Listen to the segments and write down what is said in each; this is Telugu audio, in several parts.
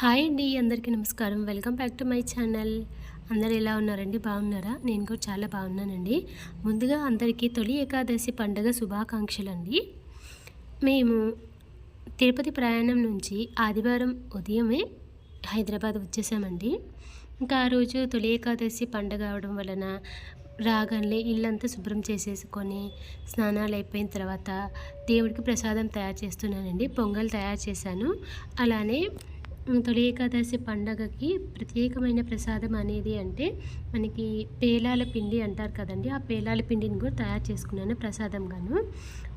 హాయ్ అండి అందరికీ నమస్కారం. Welcome back to my channel. అందరు ఎలా ఉన్నారండి? బాగున్నారా? నేను కూడా చాలా బాగున్నానండి. ముందుగా అందరికీ తొలి ఏకాదశి పండుగ శుభాకాంక్షలు అండి మేము తిరుపతి ప్రయాణం నుంచి ఆదివారం ఉదయమే హైదరాబాద్ వచ్చేసామండి. ఇంకా ఆ రోజు తొలి ఏకాదశి పండుగ అవడం వలన రాగానే ఇల్లంతా శుభ్రం చేసేసుకొని స్నానాలు అయిపోయిన తర్వాత దేవుడికి ప్రసాదం తయారు చేస్తున్నానండి. పొంగల్ తయారు చేశాను. అలానే తొలి ఏకాదశి పండగకి ప్రత్యేకమైన ప్రసాదం అనేది అంటే మనకి పేలాల పిండి అంటారు కదండి. ఆ పేలాల పిండిని కూడా తయారు చేసుకున్నాను ప్రసాదంగాను.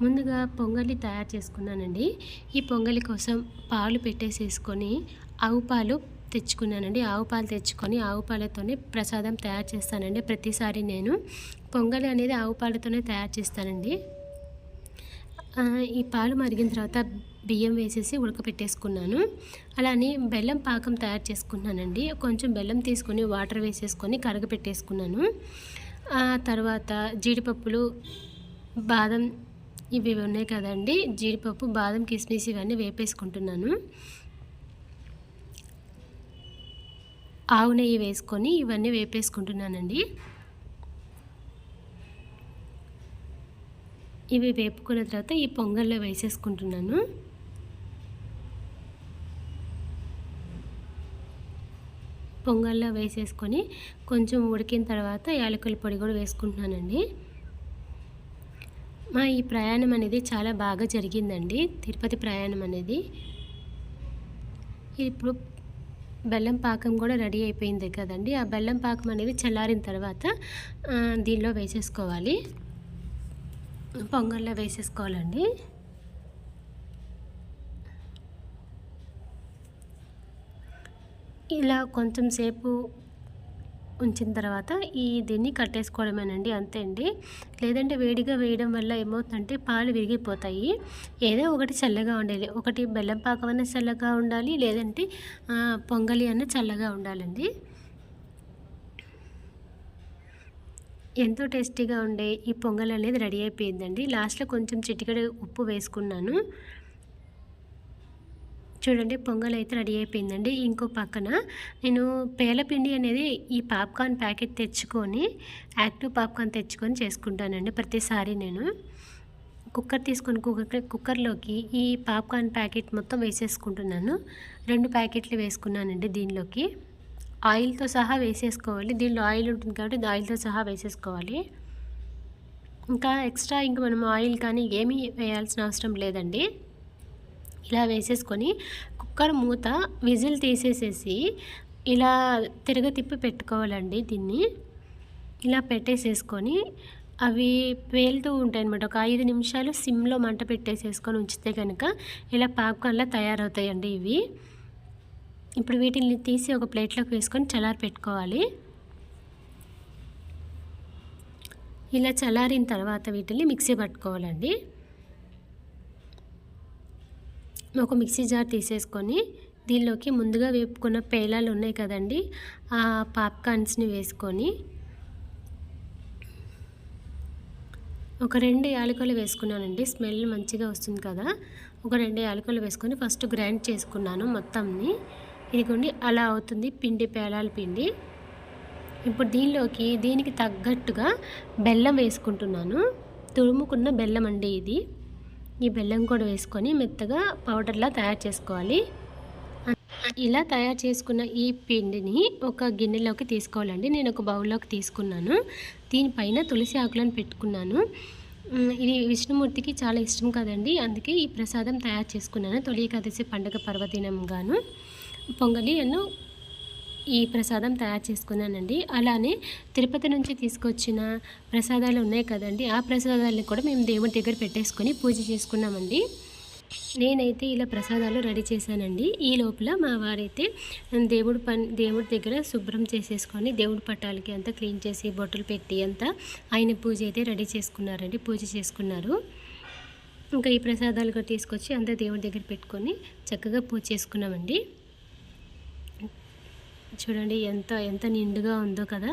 ముందుగా పొంగలి తయారు చేసుకున్నానండి. ఈ పొంగలి కోసం పాలు పెట్టేసేసుకొని ఆవు పాలు తెచ్చుకున్నానండి. ఆవు పాలు తెచ్చుకొని ఆవు పాలతోనే ప్రసాదం తయారు చేస్తానండి. ప్రతిసారి నేను పొంగలి అనేది ఆవు పాలతోనే తయారు చేస్తానండి. ఈ పాలు మరిగిన తర్వాత బియ్యం వేసేసి ఉడకపెట్టేసుకున్నాను. అలానే బెల్లం పాకం తయారు చేసుకున్నానండి. కొంచెం బెల్లం తీసుకొని వాటర్ వేసేసుకొని కరగపెట్టేసుకున్నాను. ఆ తర్వాత జీడిపప్పులు బాదం ఇవి ఉన్నాయి కదండి. జీడిపప్పు బాదం కిస్మిస్ ఇవన్నీ వేపేసుకుంటున్నాను. ఆవు నెయ్యి వేసుకొని ఇవన్నీ వేపేసుకుంటున్నానండి. ఇవి వేపుకున్న తర్వాత ఈ పొంగల్లో వేసేసుకుంటున్నాను. పొంగల్లో వేసేసుకొని కొంచెం ఉడికిన తర్వాత యాలకుల పొడి కూడా వేసుకుంటున్నానండి. మా ఈ ప్రయాణం అనేది చాలా బాగా జరిగిందండి. తిరుపతి ప్రయాణం అనేది. ఇప్పుడు బెల్లం పాకం కూడా రెడీ అయిపోయింది కదండి. ఆ బెల్లం పాకం అనేది చల్లారిన తర్వాత దీనిలో వేసేసుకోవాలి. పొంగల్లో వేసేసుకోవాలండి. ఇలా కొంచెం సేపు ఉంచిన తర్వాత ఈ దీన్ని కట్టేసుకోవడమేనండి అంతే అండి. లేదంటే వేడిగా వేయడం వల్ల ఏమవుతుందంటే పాలు విరిగిపోతాయి. ఏదో ఒకటి చల్లగా ఉండాలి. ఒకటి బెల్లం పాకం చల్లగా ఉండాలి లేదంటే పొంగలి అన్న చల్లగా ఉండాలండి. ఎంతో టేస్టీగా ఉండే ఈ పొంగల్ అనేది రెడీ అయిపోయిందండి. లాస్ట్లో కొంచెం చిటికడ ఉప్పు వేసుకున్నాను. చూడండి పొంగల్ అయితే రెడీ అయిపోయిందండి. ఇంకో పక్కన నేను పేలపిండి అనేది ఈ పాప్కార్న్ ప్యాకెట్ తెచ్చుకొని యాక్టివ్ పాప్కార్న్ తెచ్చుకొని చేసుకుంటానండి ప్రతిసారి నేను. కుక్కర్ తీసుకొని కుక్కర్ కుక్కర్లోకి ఈ పాప్కార్న్ ప్యాకెట్ మొత్తం వేసేసుకుంటున్నాను. రెండు ప్యాకెట్లు వేసుకున్నానండి దీనిలోకి. ఆయిల్తో సహా వేసేసుకోవాలి. దీనిలో ఆయిల్ ఉంటుంది కాబట్టి ఆయిల్తో సహా వేసేసుకోవాలి. ఇంకా ఎక్స్ట్రా ఇంకా మనం ఆయిల్ కానీ ఏమీ వేయాల్సిన అవసరం లేదండి. ఇలా వేసేసుకొని కుక్కర్ మూత విజిల్ తీసేసేసి ఇలా తిరగ తిప్పి పెట్టుకోవాలండి దీన్ని. ఇలా పెట్టేసేసుకొని అవి పేలుతూ ఉంటాయి అనమాట ఒక ఐదు నిమిషాలు సిమ్లో మంట పెట్టేసేసుకొని ఉంచితే కనుక ఇలా పాప్కార్న్లా తయారవుతాయండి ఇవి. ఇప్పుడు వీటిని తీసి ఒక ప్లేట్లోకి వేసుకొని చల్లారి పెట్టుకోవాలి. ఇలా చల్లారిన తర్వాత వీటిని మిక్సీ పట్టుకోవాలండి. ఒక మిక్సీ జార్ తీసేసుకొని దీనిలోకి ముందుగా వేపుకున్న పేలాలు ఉన్నాయి కదండి ఆ పాప్కార్న్స్ని వేసుకొని ఒక రెండు యాలకులు వేసుకున్నానండి. స్మెల్ మంచిగా వస్తుంది కదా ఒక రెండు యాలకులు వేసుకొని ఫస్ట్ గ్రైండ్ చేసుకున్నాను మొత్తంని. ఇదిగోండి అలా అవుతుంది పిండి పేలాల పిండి. ఇప్పుడు దీనిలోకి దీనికి తగ్గట్టుగా బెల్లం వేసుకుంటున్నాను. తురుముకున్న బెల్లం అండి ఇది. ఈ బెల్లం కూడా వేసుకొని మెత్తగా పౌడర్లా తయారు చేసుకోవాలి. ఇలా తయారు చేసుకున్న ఈ పిండిని ఒక గిన్నెలోకి తీసుకోవాలండి. నేను ఒక బౌల్లోకి తీసుకున్నాను. దీనిపైన తులసి ఆకులను పెట్టుకున్నాను. ఇది విష్ణుమూర్తికి చాలా ఇష్టం కదండి. అందుకే ఈ ప్రసాదం తయారు చేసుకున్నాను. తొలి ఏకాదశి పండుగ పర్వదినంగాను. పొంగలి అను ఈ ప్రసాదం తయారు చేసుకున్నానండి. అలానే తిరుపతి నుంచి తీసుకొచ్చిన ప్రసాదాలు ఉన్నాయి కదండి ఆ ప్రసాదాలను కూడా మేము దేవుడి దగ్గర పెట్టేసుకొని పూజ చేసుకున్నామండి. నేనైతే ఇలా ప్రసాదాలు రెడీ చేశానండి. ఈ లోపల మా వారైతే దేవుడు పని దేవుడి దగ్గర శుభ్రం చేసేసుకొని దేవుడి పట్టాలకి అంతా క్లీన్ చేసి బొట్టలు పెట్టి అంతా ఆయన పూజ అయితే రెడీ చేసుకున్నారండి పూజ చేసుకున్నారు. ఇంకా ఈ ప్రసాదాలు కూడా తీసుకొచ్చి అంతా దేవుడి దగ్గర పెట్టుకొని చక్కగా పూజ చేసుకున్నామండి. చూడండి ఎంత ఎంత నిండుగా ఉందో కదా.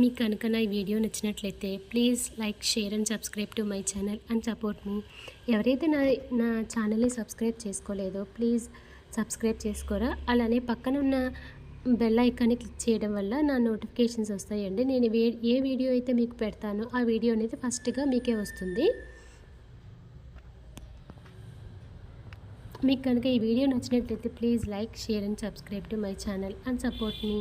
మీకు కనుక నా ఈ వీడియో నచ్చినట్లయితే please like share and subscribe to my channel and support మీ. ఎవరైతే నా నా ఛానల్ని సబ్స్క్రైబ్ చేసుకోలేదో ప్లీజ్ సబ్స్క్రైబ్ చేసుకోరా. అలానే పక్కన ఉన్న బెల్ ఐకాన్ని క్లిక్ చేయడం వల్ల నా నోటిఫికేషన్స్ వస్తాయండి. నేను ఏ వీడియో అయితే మీకు పెడతానో ఆ వీడియో అనేది ఫస్ట్గా మీకే వస్తుంది. మీకు కనుక ఈ వీడియో నచ్చినట్లయితే please like share and subscribe to my channel and support me.